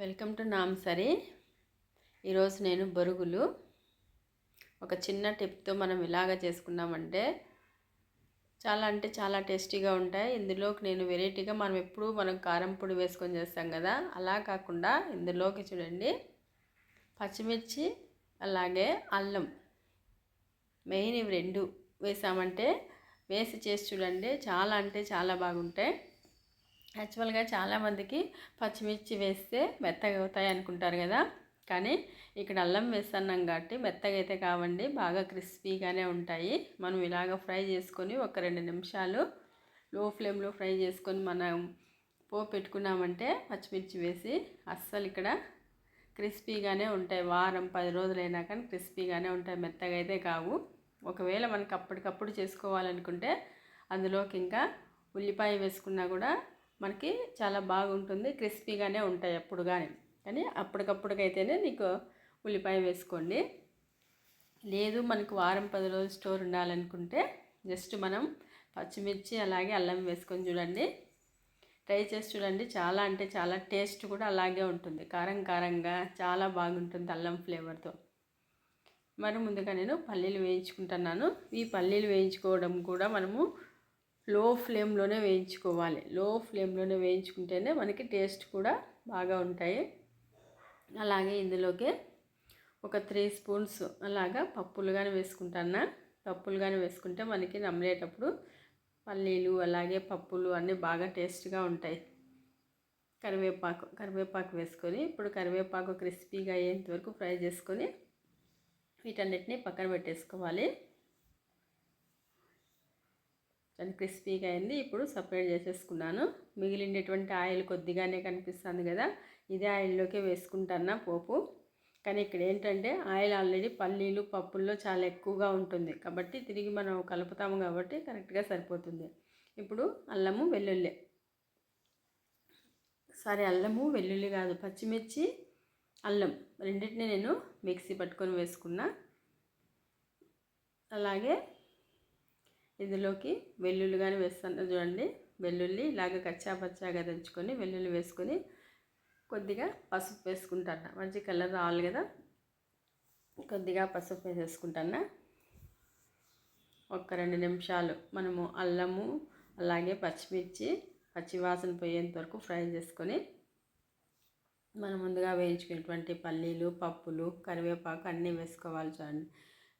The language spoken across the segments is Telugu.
వెల్కమ్ టు నామ్సరి ఈరోజు నేను బరుగులు. ఒక చిన్న టిప్తో మనం ఇలాగ చేసుకున్నామంటే చాలా అంటే చాలా టేస్టీగా ఉంటాయి. ఇందులోకి నేను వెరైటీగా మనం ఎప్పుడూ మనం కారం పొడి వేసుకొని చేస్తాం కదా అలా కాకుండా ఇందులోకి చూడండి. పచ్చిమిర్చి అలాగే అల్లం మెయిన్ ఇవి రెండు వేసామంటే వేసి చేసి చూడండి చాలా అంటే చాలా బాగుంటాయి. యాక్చువల్గా చాలామందికి పచ్చిమిర్చి వేస్తే మెత్తగా అవుతాయి అనుకుంటారు కదా. కానీ ఇక్కడ అల్లం వేస్తున్నాం కాబట్టి మెత్తగా అయితే కావండి బాగా క్రిస్పీగానే ఉంటాయి. మనం ఇలాగ ఫ్రై చేసుకొని ఒక రెండు నిమిషాలు లో ఫ్లేమ్లో ఫ్రై చేసుకొని మనం పో పెట్టుకున్నామంటే పచ్చిమిర్చి వేసి అస్సలు ఇక్కడ క్రిస్పీగానే ఉంటాయి. వారం పది రోజులైనా కానీ క్రిస్పీగానే ఉంటాయి మెత్తగా అయితే కావు. ఒకవేళ మనకు అప్పటికప్పుడు చేసుకోవాలనుకుంటే అందులోకి ఇంకా ఉల్లిపాయ వేసుకున్నా కూడా మనకి చాలా బాగుంటుంది క్రిస్పీగానే ఉంటాయి అప్పుడు కానీ కానీ అప్పటికప్పుడుకైతేనే నీకు ఉల్లిపాయ వేసుకోండి. లేదు మనకు వారం పది రోజులు స్టోర్ ఉండాలనుకుంటే జస్ట్ మనం పచ్చిమిర్చి అలాగే అల్లం వేసుకొని చూడండి. ట్రై చేసి చూడండి. చాలా అంటే చాలా టేస్ట్ కూడా అలాగే ఉంటుంది. కారం కారంగా చాలా బాగుంటుంది అల్లం ఫ్లేవర్తో. మరి ముందుగా నేను పల్లీలు వేయించుకుంటున్నాను. ఈ పల్లీలు వేయించుకోవడం కూడా మనము లో ఫ్లేమ్లోనే వేయించుకోవాలి. లో ఫ్లేమ్లోనే వేయించుకుంటేనే మనకి టేస్ట్ కూడా బాగా ఉంటాయి. అలాగే ఇందులోకి ఒక త్రీ స్పూన్స్ అలాగా పప్పులు కానీ వేసుకుంటానా పప్పులు కానీ వేసుకుంటే మనకి నమ్మలేటప్పుడు పల్లీలు అలాగే పప్పులు అన్నీ బాగా టేస్ట్గా ఉంటాయి. కరివేపాకు కరివేపాకు వేసుకొని ఇప్పుడు కరివేపాకు క్రిస్పీగా అయ్యేంత వరకు ఫ్రై చేసుకొని వీటన్నిటిని పక్కన పెట్టేసుకోవాలి. దాన్ని క్రిస్పీగా అయింది. ఇప్పుడు సపరేట్ చేసేసుకున్నాను. మిగిలినటువంటి ఆయిల్ కొద్దిగానే కనిపిస్తుంది కదా ఇదే ఆయిల్లోకి వేసుకుంటాను పోపు. కానీ ఇక్కడ ఏంటంటే ఆయిల్ ఆల్రెడీ పల్లీలు పప్పుల్లో చాలా ఎక్కువగా ఉంటుంది. కాబట్టి తిరిగి మనం కలుపుతాము కాబట్టి కరెక్ట్గా సరిపోతుంది. ఇప్పుడు అల్లము వెల్లుల్లి. సరే అల్లము వెల్లుల్లి కాదు పచ్చిమిర్చి అల్లం. రెండింటిని నేను మిక్సీ పట్టుకొని వేసుకున్నా. అలాగే ఇందులోకి వెల్లుల్లి కానీ వేస్తాను. చూడండి వెల్లుల్లి ఇలాగ కచ్చా పచ్చాగా దంచుకొని వెల్లుల్లి వేసుకొని కొద్దిగా పసుపు వేసుకుంటాను. మంచి కలర్ రావాలి కదా? కొద్దిగా పసుపు వేసేసుకుంటాను. ఒక రెండు నిమిషాలు మనము అల్లము అలాగే పచ్చిమిర్చి పచ్చివాసన పోయేంత వరకు ఫ్రై చేసుకొని మనం ముందుగా వేయించుకున్నటువంటి పల్లీలు పప్పులు కరివేపాకు అన్నీ వేసుకోవాలి చూడండి.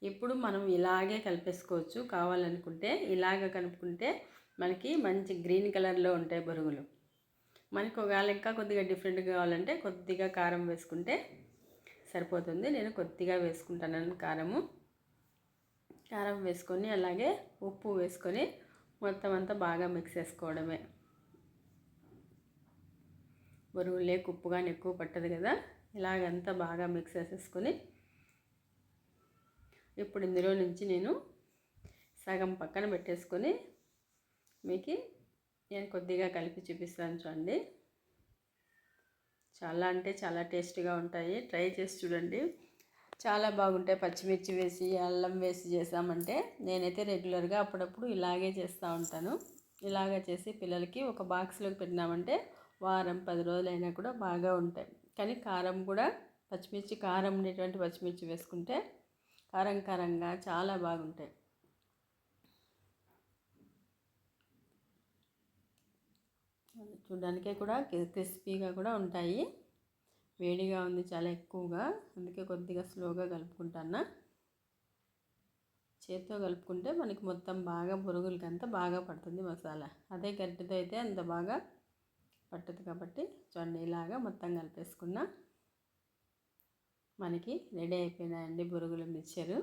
ఇప్పుడు మనం ఇలాగే కలిపేసుకోవచ్చు. కావాలనుకుంటే ఇలాగ కలుపుకుంటే మనకి మంచి గ్రీన్ కలర్లో ఉంటాయి బొరుగులు. మనకి ఒకవేళ ఇంకా కొద్దిగా డిఫరెంట్గా కావాలంటే కొద్దిగా కారం వేసుకుంటే సరిపోతుంది. నేను కొద్దిగా వేసుకుంటాను కారము. కారం వేసుకొని అలాగే ఉప్పు వేసుకొని మొత్తం అంతా బాగా మిక్స్ చేసుకోవడమే. బరువు లేక ఉప్పు కానీ ఎక్కువ పట్టదు కదా. ఇలాగంతా బాగా మిక్స్ చేసేసుకొని ఇప్పుడు ఇందులో నుంచి నేను సగం పక్కన పెట్టేసుకొని మీకు నేను కొద్దిగా కలిపి చూపిస్తాను చూడండి. చాలా అంటే చాలా టేస్టీగా ఉంటాయి. ట్రై చేసి చూడండి. చాలా బాగుంటాయి. పచ్చిమిర్చి వేసి అల్లం వేసి చేసామంటే నేనైతే రెగ్యులర్గా అప్పుడప్పుడు ఇలాగే చేస్తూ ఉంటాను. ఇలాగ చేసి పిల్లలకి ఒక బాక్స్లోకి పెట్టినామంటే వారం పది రోజులైనా కూడా బాగా ఉంటాయి. కానీ కారం కూడా పచ్చిమిర్చి కారం ఉండేటువంటి పచ్చిమిర్చి వేసుకుంటే కారం కారంగా చాలా బాగుంటాయి. చూడడానికే కూడా క్రిస్పీగా కూడా ఉంటాయి. వేడిగా ఉంది చాలా ఎక్కువగా. అందుకే కొద్దిగా స్లోగా కలుపుకుంటాను చేత్తో కలుపుకుంటే మనకి మొత్తం బాగా పురుగులకి అంతా బాగా పడుతుంది మసాలా. అదే గట్టితో అయితే అంత బాగా పట్టదు కాబట్టి చూడండి ఇలాగా మొత్తం కలిపేసుకున్నా. మనకి రెడీ అయిపోయినాయండి బురుగులు మిక్చరు.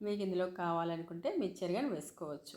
మీకు ఇందులో కావాలనుకుంటే మిక్చర్ కానీ వేసుకోవచ్చు.